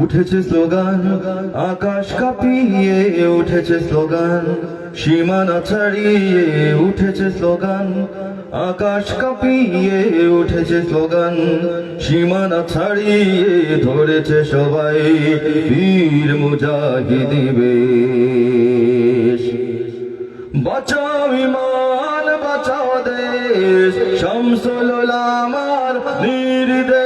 উঠেছে স্লোগান, আকাশ কাঁপিয়ে উঠেছে স্লোগান, সীমানা ছাড়িয়ে উঠেছে স্লোগান, আকাশ কাঁপিয়ে উঠেছে স্লোগান, সীমানা ছাড়িয়ে ধরেছে সবাই বীর মুজাহিদি বেশ। বাঁচাও ইমান, বাঁচাও দেশ, শামসুল আমার নির্দেশ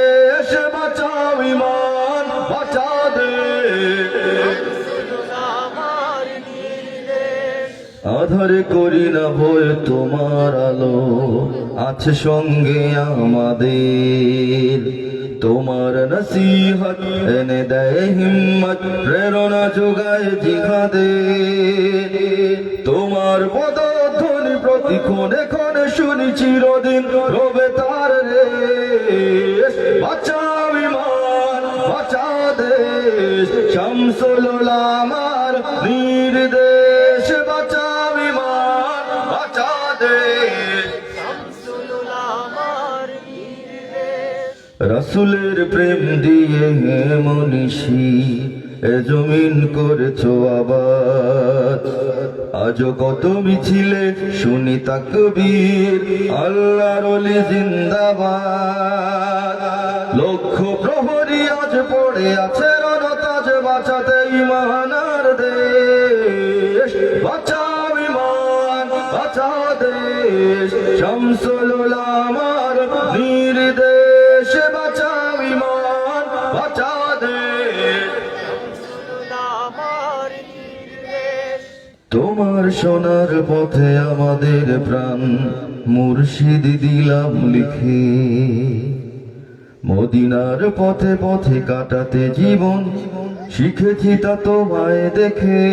আধারে করি না ভয় তোমার আলো, আছে সঙ্গে আমাদের। তোমার নসিহত এনে দেয় হিম্মত, প্রেরণা যোগায় জিহাদে। তোমার পদধ্বনি প্রতি ক্ষণে ক্ষণে শুনি চিরদিন, রবে তার রে। বাঁচাও ইমান বাঁচা দেশ, শামসুল আমার নির্দেশ। রসুলের প্রেম দিয়ে মনীষী, এ জমিন করেছ আবাদ। আজও কত মিছিলে শুনি তাকবীর, আল্লাহর জিন্দাবাদ। লক্ষ প্রহরী আজ পড়ে আছে রণতাজ, বাঁচাতে ইমানার দেশ। বাঁচাও ইমান বাঁচা দেশ। শামসুল আমার তোমার সোনার পথে আমাদের প্রাণ মুর্শিদ দিলাম লিখে। মদিনার পথে পথে কাটাতে জীবন শিখেছি তা তোমায় দেখে।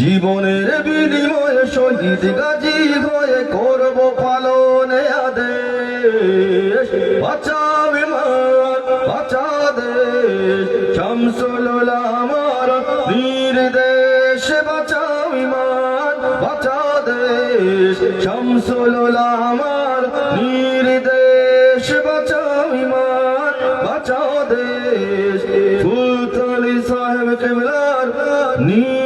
জীবনের বিনিময়ে শহীদ গাজী হয়ে করব পালনে আদেশ। ইমান বাঁচা দেশ শামসুল বাঁচা দেশ শামসুল আমার নির্দেশ বাঁচাও ইমান বাঁচাও দেশ। ফুলতলি সাহেব কেমলার নির্দেশ